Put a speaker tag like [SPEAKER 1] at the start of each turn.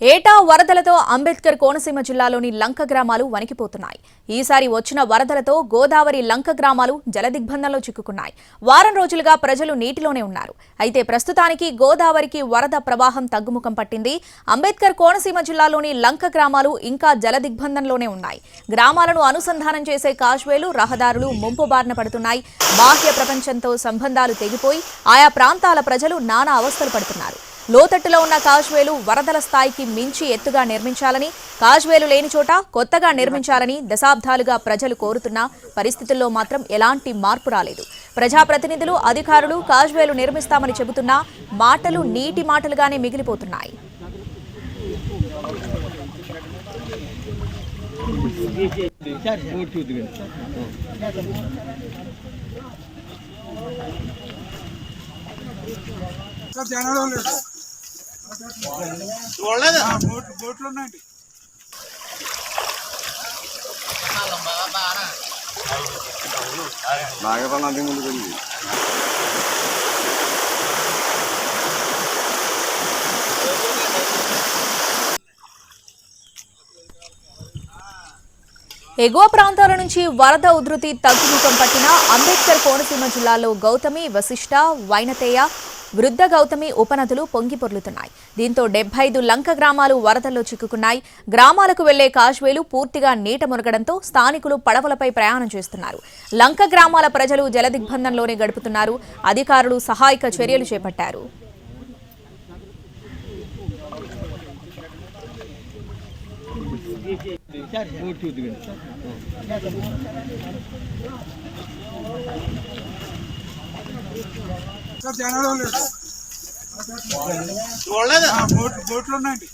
[SPEAKER 1] ఏటా వరదలతో అంబేద్కర్ కోనసీమ జిల్లాలోని లంక గ్రామాలు వణికిపోతున్నాయి. ఈసారి వచ్చిన వరదలతో గోదావరి లంక గ్రామాలు జలదిగ్బంధంలో చిక్కుకున్నాయి. వారం రోజులుగా ప్రజలు నీటిలోనే ఉన్నారు. అయితే ప్రస్తుతానికి గోదావరికి వరద ప్రవాహం తగ్గుముఖం పట్టింది. అంబేద్కర్ కోనసీమ జిల్లాలోని లంక గ్రామాలు ఇంకా జలదిగ్బంధంలోనే ఉన్నాయి. గ్రామాలను అనుసంధానం చేసే కాజ్వేలు రహదారులు ముంపు బారిన పడుతున్నాయి. బాహ్య ప్రపంచంతో సంబంధాలు తెగిపోయి ఆయా ప్రాంతాల ప్రజలు నానా అవస్థలు పడుతున్నారు. లోతట్టులో ఉన్న కాజ్వేలు వరదల స్థాయికి మించి ఎత్తుగా నిర్మించాలని కాజ్వేలు లేని చోట కొత్తగా నిర్మించాలని దశాబ్దాలుగా ప్రజలు కోరుతున్న పరిస్థితుల్లో మాత్రం ఎలాంటి మార్పు రాలేదు. ప్రజాప్రతినిధులు అధికారులు కాజ్వేలు నిర్మిస్తామని చెబుతున్నా మాటలు నీటి మాటలుగానే మిగిలిపోతున్నాయి.
[SPEAKER 2] సార్ లేదు
[SPEAKER 3] చూడలేదు
[SPEAKER 2] బోట్లు ఉన్నాయండి.
[SPEAKER 4] వెళ్ళి
[SPEAKER 1] ఎగువ ప్రాంతాల నుంచి వరద ఉధృతి తగ్గుముఖం పట్టిన అంబేద్కర్ కోనసీమ జిల్లాలో గౌతమి వశిష్ట వైనతేయ వృద్ధ గౌతమి ఉపనదులు పొంగిపొర్లుతున్నాయి దీంతో డెబ్బై ఐదు లంక గ్రామాలు వరదల్లో చిక్కుకున్నాయి. గ్రామాలకు వెళ్ళే కాజ్వేలు పూర్తిగా నీట మునగడంతో స్థానికులు పడవలపై ప్రయాణం చేస్తున్నారు. లంక గ్రామాల ప్రజలు జలదిగ్బంధంలోనే గడుపుతున్నారు. అధికారులు సహాయక చర్యలు చేపట్టారు.
[SPEAKER 3] చూడలేదు
[SPEAKER 2] బోట్లు ఉన్నాయండి.